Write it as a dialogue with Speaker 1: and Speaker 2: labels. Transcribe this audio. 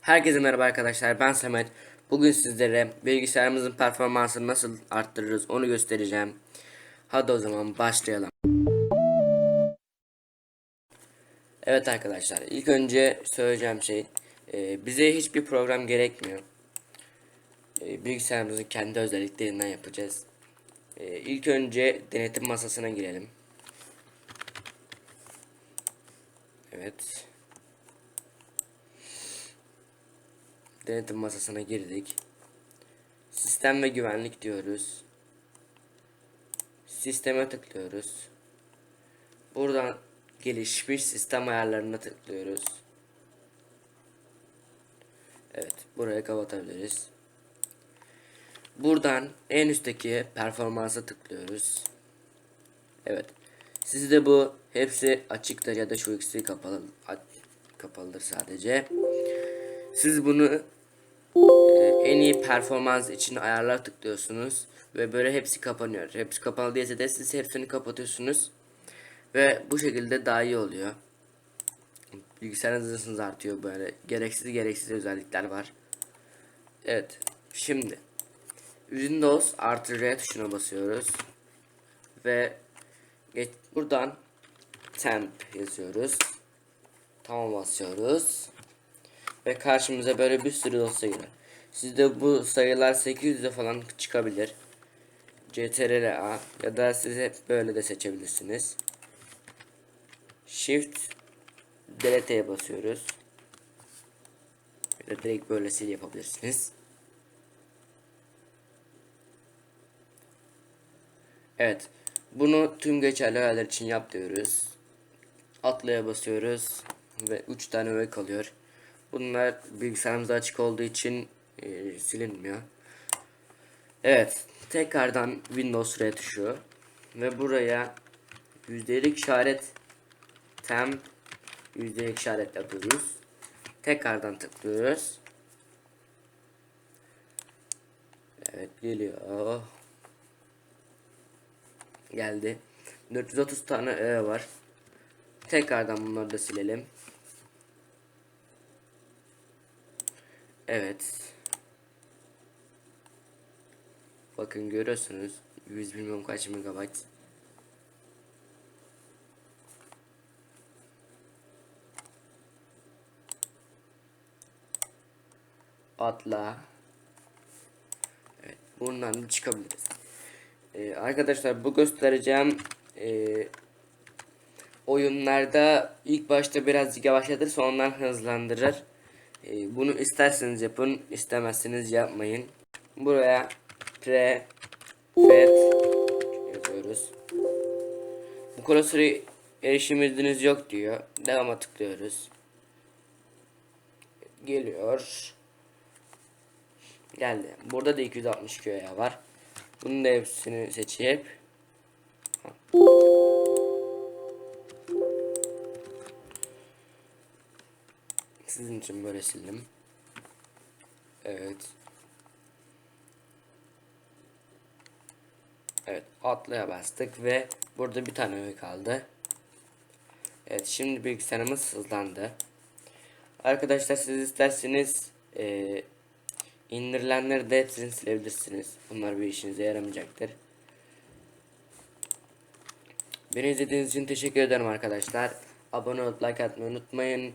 Speaker 1: Herkese merhaba arkadaşlar ben Samet. Bugün sizlere bilgisayarımızın performansını nasıl arttırırız onu göstereceğim. Hadi o zaman başlayalım. Evet arkadaşlar ilk önce söyleyeceğim şey e, bize hiçbir program gerekmiyor. E, bilgisayarımızın kendi özelliklerinden yapacağız. E, ilk önce denetim masasına girelim. Evet. Denetim masasına girdik. Sistem ve güvenlik diyoruz. Sisteme tıklıyoruz. Buradan gelişmiş sistem ayarlarına tıklıyoruz. Evet, buraya kapatabiliriz. Buradan en üstteki performansa tıklıyoruz. Evet. Sizde bu hepsi açıktır ya da şu ikisi kapalı kapalıdır sadece. Siz bunu e, en iyi performans için ayarlar tıklıyorsunuz ve böyle hepsi kapanıyor. Hepsi kapalı değilse de siz hepsini kapatıyorsunuz ve bu şekilde daha iyi oluyor. Bilgisayarınız hızınız artıyor böyle gereksiz gereksiz özellikler var. Evet şimdi Windows artı R tuşuna basıyoruz ve geç, buradan temp yazıyoruz. Tamam basıyoruz. Ve karşımıza böyle bir sürü dosya geliyor. Sizde bu sayılar 800'e falan çıkabilir. CTRL A ya da siz hep böyle de seçebilirsiniz. Shift Delete'ye basıyoruz. Ya direkt böyle sil yapabilirsiniz. Evet. Bunu tüm geçerli ayarlar için yap diyoruz. Atlaya basıyoruz ve 3 tane öğe kalıyor. Bunlar bilgisayarımızda açık olduğu için e, silinmiyor. Evet. Tekrardan Windows R tuşu ve buraya yüzdelik işaret temp yüzdelik işaret yapıyoruz. Tekrardan tıklıyoruz. Evet geliyor. Geldi. 430 tane E var. Tekrardan bunları da silelim. Evet. Bakın görüyorsunuz. 100 bilmem kaç megabayt. Atla. Evet. Bundan çıkabiliriz. Ee, arkadaşlar bu göstereceğim e, oyunlarda ilk başta birazcık yavaşlatır sonradan hızlandırır. E, bunu isterseniz yapın istemezseniz yapmayın. Buraya pre fet yazıyoruz. Bu klasöre erişim izniniz yok diyor. Devama tıklıyoruz. Geliyor. Geldi. Burada da 260 köye var. Bunun da hepsini seçip Sizin için böyle sildim. Evet. Evet atlaya bastık ve burada bir tane öğe kaldı. Evet şimdi bilgisayarımız hızlandı. Arkadaşlar siz isterseniz e, indirilenleri de hepsini silebilirsiniz. Bunlar bir işinize yaramayacaktır. Beni izlediğiniz için teşekkür ederim arkadaşlar. Abone olup like atmayı unutmayın.